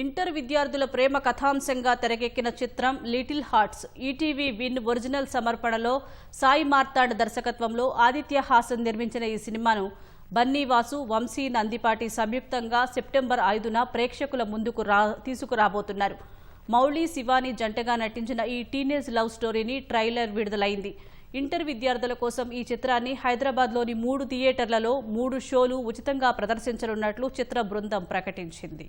Inter విద్యార్థుల ప్రేమ కథాంశంగా తెరకెక్కిన చిత్రం Little Hearts ETV Win original సమర్పణలో సాయి మార్తాండ్ దర్శకత్వంలో ఆదిత్య హాసన్ నిర్మించిన ఈ సినిమాను బన్నీవాసు వంశీ నందిపాటి సంయుక్తంగా సెప్టెంబర్ ఐదున ప్రేక్షకుల ముందుకు రా తీసుకురాబోతున్నారు. మౌళి శివాని జంటగా నటించిన ఈ టీనేజ్ లవ్ స్టోరీని ట్రైలర్ విడుదలైంది. ఇంటర్ విద్యార్థుల కోసం ఈ చిత్రాన్ని హైదరాబాద్లోని మూడు థియేటర్లలో మూడు షోలు ఉచితంగా ప్రదర్శించనున్నట్లు చిత్ర బృందం ప్రకటించింది.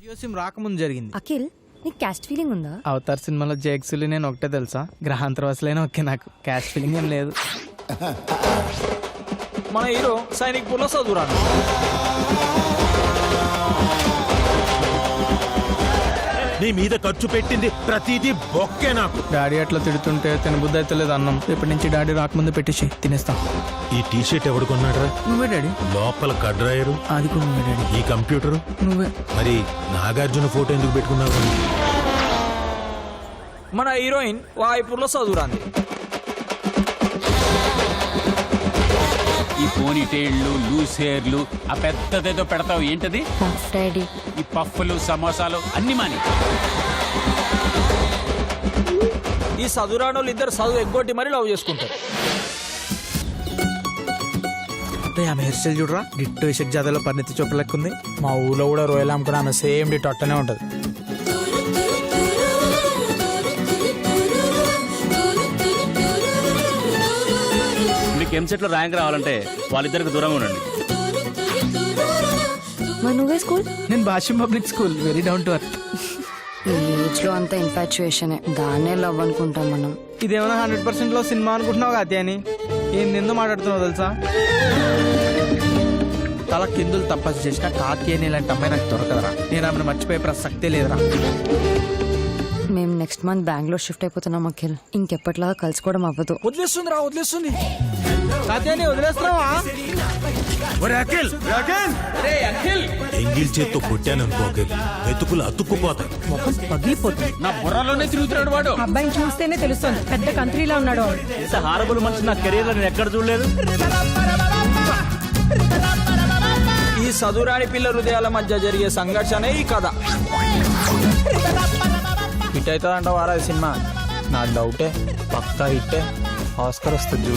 జియో సిమ్ రాకముందు జరిగింది. అఖిల్ నీకు క్యాస్ట్ ఫీలింగ్ ఉందా? అవతార్ సినిమాలో జేక్సులు నేను ఒకటే తెలుసా? గ్రహాంతరవాసులైనా ఓకే నాకు. క్యాష్ ఫీలింగ్ ఏం లేదు. మన హీరో సైనిక్ పుల్ల చదువురాను నీ మీద ఖర్చు పెట్టింది ప్రతిదీ బొక్కే నాకు. డాడీ అట్లా తిడుతుంటే తినబుద్ధి అయితే లేదు అన్నం. రేపటి నుంచి డాడీ రాకముందు పెట్టేసి తినేస్తా. ఈ టీ షర్ట్ ఎవడు కొన్నాడ్రా? నువ్వే డాడీ. లోపల కడ్రాయరు. అది కూడా నువ్వే డాడీ. ఈ కంప్యూటర్? నువ్వే. మరి నాగార్జున ఫోటో ఎందుకు పెట్టుకున్నావు? మన హీరోయిన్ వాయిపూర్లో చదువురాంది. ఈ పోనీ టైళ్ళు లూస్ హెయిర్లు ఆ పెద్దదేదో పెడతావు ఏంటది? Puff daddy. ఈ పఫ్ఫులు సమోసాలు అన్ని మాని. ఈ చదువురాని వాళ్ళు ఇద్దరు చదువు ఎగ్గొట్టి మరీ లవ్ చేసుకుంటారు. అంటే ఆమె హెయిర్ స్టైల్ చూడరా? డిట్టో ఇషక్ జాతలో పరిణితి చోప లెక్క ఉంది. మా ఊర్లో కూడా రొయ్యలు అమ్ముకుని ఆమె సేమ్ డి అట్టనే ఉంటది. ఎంసెట్లో ర్యాంక్ రావాలంటే వాళ్ళిద్దరికి దూరంగా ఉండండి. మరి నువ్వే స్కూల్? నేను Bhashyam public school very down to earth. ఈ ఏజ్లో అంతా ఇన్ఫాచ్యుయేషన్. దాన్నే లవ్ అనుకుంటాం మనం. ఇదేమైనా హండ్రెడ్ పర్సెంట్లో సినిమా అనుకుంటున్నావు కదా అని ఏం నిందో మాట్లాడుతున్నావు తెలుసా? తల కిందులు తపస్సు చేసిన కాకి అని ఇలాంటి అమ్మాయి నాకు దొరకదరా. నేను ఆమెను మర్చిపోయే ప్రసక్తే లేదురా. మేము నెక్స్ట్ మంత్ బెంగళూరు షిఫ్ట్ అయిపోతున్నాం అఖిల్. ఇంకెప్పటిలాగా కలుసుకోవడం అవ్వదు. వదిలేస్తుంది రా వదిలేస్తుంది. వదిలేస్తున్నావా? ఎంగిల్ చేత్తో కొట్టాను అనుకోగలి వెతుకులు అతుక్కుపోతాయి పగిలిపోతుంది. నా బుర్రలోనే తిరుగుతున్నాడు వాడు. అబ్బాయిని చూస్తేనే తెలుస్తుంది. పెద్ద కంట్రీలో ఉన్నాడు హారబుల్ మనిషి నా కెరీర్లో నేను ఎక్కడ చూడలేదు? ఈ చదువురాని పిల్ల హృదయాల మధ్య జరిగే సంఘర్షణే ఈ కథ. హిట్ అవుతుందంట వారా సినిమా. నా డౌటే పక్కా హిట్టే. ఆస్కర్ వస్తుంది